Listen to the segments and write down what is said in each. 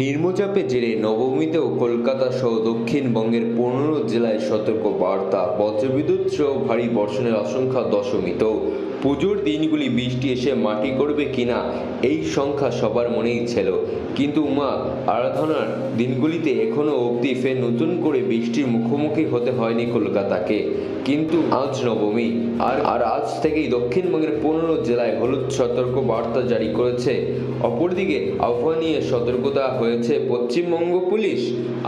নিম্নচাপের জেরে নবমীতেও কলকাতা সহ দক্ষিণবঙ্গের পনেরো জেলায় সতর্ক বার্তা বজ্রবিদ্যুৎ সহ ভারী বর্ষণের আশঙ্কা দশমীতেও পুজোর দিনগুলি বৃষ্টি এসে মাটি করবে কিনা, এই সংখ্যা সবার মনেই ছিল। কিন্তু মা, আরাধনার দিনগুলিতে এখনও অবধি ফের নতুন করে বৃষ্টির মুখোমুখি হতে হয়নি কলকাতাকে। কিন্তু আজ নবমী, আর আর আজ থেকেই দক্ষিণবঙ্গের পনেরো জেলায় হলুদ সতর্ক বার্তা জারি করেছে। অপরদিকে আবহাওয়া নিয়ে সতর্কতা হয়েছে পশ্চিমবঙ্গ পুলিশ।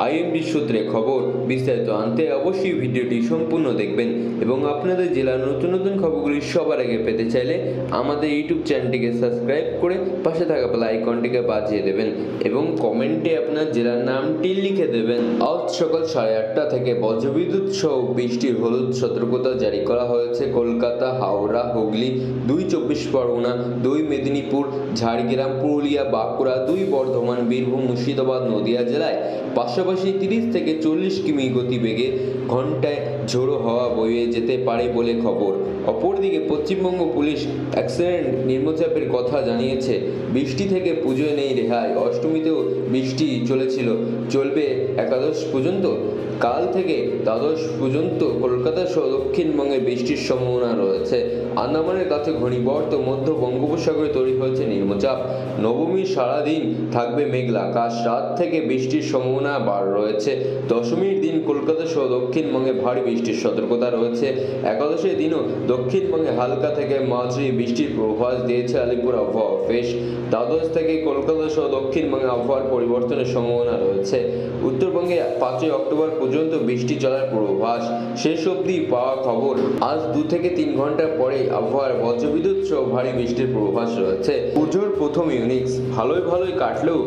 আইএমডি সূত্রে খবর, বিস্তারিত আনতে অবশ্যই ভিডিওটি সম্পূর্ণ দেখবেন এবং আপনাদের জেলার নতুন নতুন খবরগুলি সবার আগে পেতে চাইলে আমাদের ইউটিউব চ্যানেলটিকে সাবস্ক্রাইব করে পাশে থাকা বেল আইকনটিকে বাজিয়ে দেবেন এবং কমেন্টে আপনার জেলার নামটি লিখে দেবেন। আজ সকাল সাড়ে আটটা থেকে বজ্রবিদ্যুৎ সহ বৃষ্টির হলুদ সতর্কতা জারি করা হয়েছে কলকাতা, হাওড়া, হুগলি, দুই চব্বিশ পরগনা, দুই মেদিনীপুর, ঝাড়গ্রাম, পুরুলিয়া, বাঁকুড়া, দুই বর্ধমান, বীরভূম মুর্শিদাবাদ, নদিয়া জেলায় পাশাপাশি তিরিশ থেকে চল্লিশ কিমি গতিবেগে ঘন্টায় ঝোড়ো হাওয়া বয়ে যেতে পারে বলে খবর। অপরদিকে পশ্চিমবঙ্গ পুলিশ অ্যাক্সিডেন্ট নিম্নচাপের কথা জানিয়েছে। বৃষ্টি থেকে পুজোয় নেই রেহাই। অষ্টমীতেও বৃষ্টি চলেছিল। চলবে একাদশ পর্যন্ত? কাল থেকে দ্বাদশ পর্যন্ত কলকাতা সহ দক্ষিণবঙ্গে বৃষ্টির সম্ভাবনা রয়েছে। আন্দামানের কাছে ঘূর্ণিবর্ত মধ্য বঙ্গোপসাগরে তৈরি হয়েছে নিম্নচাপ। নবমী সারাদিন থাকবে মেঘলা। আকাশ রাত থেকে বৃষ্টির সম্ভাবনা বার রয়েছে। দশমীর দিন কলকাতা সহ দক্ষিণবঙ্গে ভারী বৃষ্টির সতর্কতা রয়েছে। একাদশের দিনও দক্ষিণবঙ্গে হালকা থেকে মাঝারি বৃষ্টির পূর্বাভাস দিয়েছে আলিপুর আবহাওয়া অফিস। দ্বাদশ থেকে কলকাতা সহ দক্ষিণবঙ্গে আবহাওয়ার পরিবর্তনের সম্ভাবনা রয়েছে। উত্তরবঙ্গে পাঁচই অক্টোবর পর্যন্ত বৃষ্টি চলার পূর্বাভাস। শেষ অবধি পাওয়া খবর। আজ দু থেকে তিন ঘণ্টা পরে আবহাওয়ার বজ্রবিদ্যুৎ সহ ভারী বৃষ্টির পূর্বাভাস রয়েছে। পুজোর প্রথম ইউনিক্স। ভালোই ভালোই কাটলেও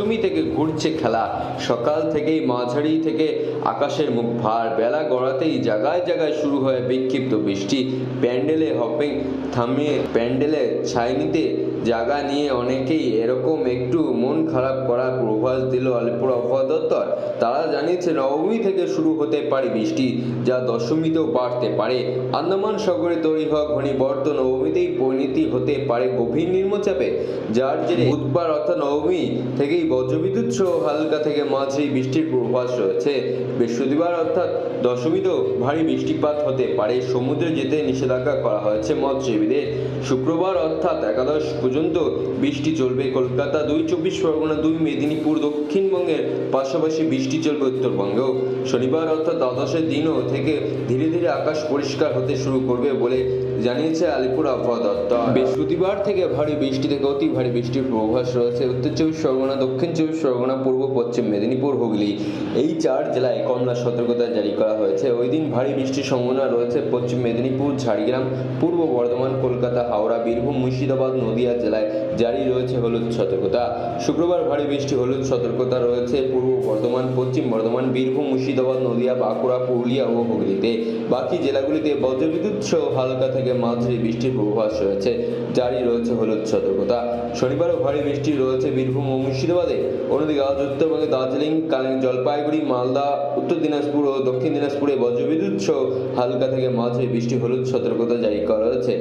মহাষ্টমী থেকে ঘুরছে খেলা। সকাল থেকেই মাঝারি থেকে আকাশের মুখ ভার। বেলা গড়াতেই জায়গায় জায়গায় শুরু হয় বিক্ষিপ্ত বৃষ্টি। প্যান্ডেলে হপিং থামিয়ে প্যান্ডেলে ছাই নিতে জায়গা নিয়ে অনেকেই এরকম একটু মন খারাপ করার পূর্বাভাস দিল আলিপুর আবহাওয়া দপ্তর। তারা জানিয়েছে, নবমী থেকে শুরু হতে পারে বৃষ্টি, যা দশমীতেও বাড়তে পারে। আন্দামান সাগরে তৈরি হওয়া ঘূর্ণিবর্ত নবমীতেই পরিণতি হতে পারে গভীর নিম্নচাপে, যার জেরে বুধবার অর্থাৎ নবমী থেকেই বজ্রবিদ্যুৎ সহ হালকা থেকে মাঝারি বৃষ্টির পূর্বাভাস রয়েছে। বৃহস্পতিবার অর্থাৎ দশমীতেও ভারী বৃষ্টিপাত হতে পারে। সমুদ্রে যেতে নিষেধাজ্ঞা করা হয়েছে মৎস্যজীবীদের। শুক্রবার অর্থাৎ একাদশ পর্যন্ত বৃষ্টি চলবে। কলকাতা দুই চব্বিশ পরগনা দুই, মেদিনীপুর দক্ষিণবঙ্গের পাশাপাশি বৃষ্টি চলবে উত্তরবঙ্গেও। শনিবার অর্থাৎ দ্বাদশের দিনও থেকে ধীরে ধীরে আকাশ পরিষ্কার হতে শুরু করবে বলে জানিয়েছে আলিপুর আবহাওয়া দপ্তর। বৃহস্পতিবার থেকে ভারী বৃষ্টি থেকে অতি ভারী বৃষ্টির পূর্বাভাস রয়েছে। উত্তর চব্বিশ পরগনা, দক্ষিণ চব্বিশ পরগনা, পূর্ব, পশ্চিম মেদিনীপুর, হুগলি এই চার জেলায় কমলা সতর্কতা জারি করা হয়েছে। ওই দিন ভারী বৃষ্টির সম্ভাবনা রয়েছে। পশ্চিম মেদিনীপুর, ঝাড়গ্রাম, পূর্ব বর্ধমান, কলকাতা, হাওড়া, বীরভূম, মুর্শিদাবাদ, নদিয়া জেলায় জারি রয়েছে হলুদ সতর্কতা। শুক্রবার ভারী বৃষ্টি, হলুদ সতর্কতা রয়েছে পূর্ব বর্ধমান, পশ্চিম বর্ধমান, বীরভূম, মুর্শিদাবাদ, নদিয়া, বাঁকুড়া, পুরুলিয়া ও হুগলিতে। বাকি জেলাগুলিতে বজ্রবিদ্যুৎ সহ হালকা থেকে মাঝারি বৃষ্টির পূর্বাভাস রয়েছে। জারি রয়েছে হলুদ সতর্কতা। শনিবারও ভারী বৃষ্টি রয়েছে বীরভূম ও মুর্শিদাবাদে। অন্যদিকে আজ উত্তরবঙ্গে দার্জিলিং জলপাইগুড়ি, মালদা, উত্তর দিনাজপুর ও দক্ষিণ দিনাজপুরে বজ্রবিদ্যুৎ সহ হালকা থেকে মাঝারি বৃষ্টি, হলুদ সতর্কতা জারি করা হয়েছে।